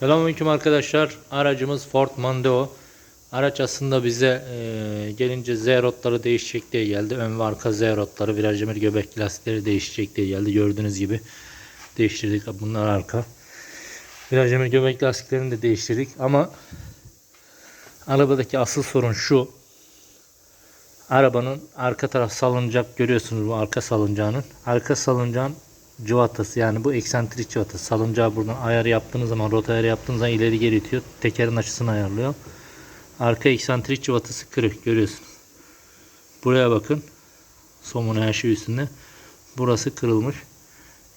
Selamünaleyküm arkadaşlar. Aracımız Ford Mondeo. Araç aslında bize e, gelince Z rotları değişecek diye geldi. Ön ve arka Z rotları, viraj demir göbek lastikleri değişecek diye geldi. Gördüğünüz gibi değiştirdik. Bunlar arka. Viraj demir göbek lastiklerini de değiştirdik. Ama arabadaki asıl sorun şu. Arabanın arka taraf salıncak görüyorsunuz bu arka salıncağının. Arka salıncağın cıvatası yani bu eksantrik cıvatası. Salıncağı buradan ayarı yaptığınız zaman rota ayarı yaptığınız zaman ileri geri itiyor. Tekerin açısını ayarlıyor. Arka eksantrik cıvatası kırık görüyorsunuz. Buraya bakın. Somun her şey üstünde. Burası kırılmış.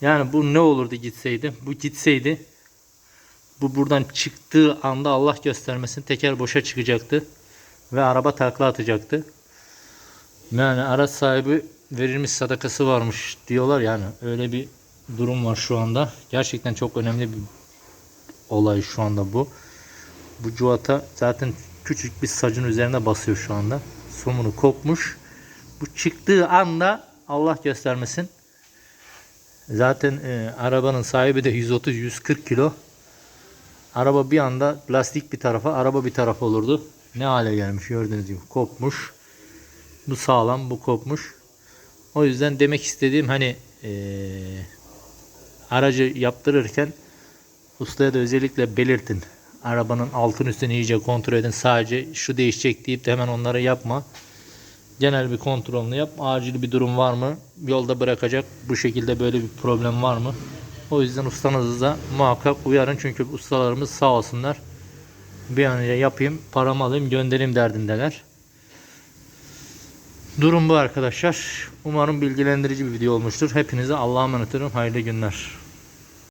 Yani bu ne olurdu gitseydi? Bu gitseydi bu buradan çıktığı anda Allah göstermesin teker boşa çıkacaktı. Ve araba takla atacaktı. Yani araç sahibi verilmiş sadakası varmış diyorlar yani öyle bir durum var şu anda. Gerçekten çok önemli bir olay şu anda bu. Bu cuvata zaten küçük bir sacın üzerine basıyor şu anda. Somunu kopmuş. Bu çıktığı anda Allah göstermesin. Zaten e, arabanın sahibi de 130-140 kilo. Araba bir anda lastik bir tarafa, araba bir tarafa olurdu. Ne hale gelmiş gördüğünüz gibi kopmuş. Bu sağlam, bu kopmuş. O yüzden demek istediğim hani eee, aracı yaptırırken ustaya da özellikle belirtin. Arabanın altın üstünü iyice kontrol edin. Sadece şu değişecek deyip de hemen onları yapma. Genel bir kontrolünü yap. Acil bir durum var mı? Yolda bırakacak. Bu şekilde böyle bir problem var mı? O yüzden ustanızı da muhakkak uyarın. Çünkü ustalarımız sağ olsunlar. Bir an önce yapayım, paramı alayım, göndereyim derdindeler. Durum bu arkadaşlar. Umarım bilgilendirici bir video olmuştur. Hepinize Allah'a emanet olun. Hayırlı günler.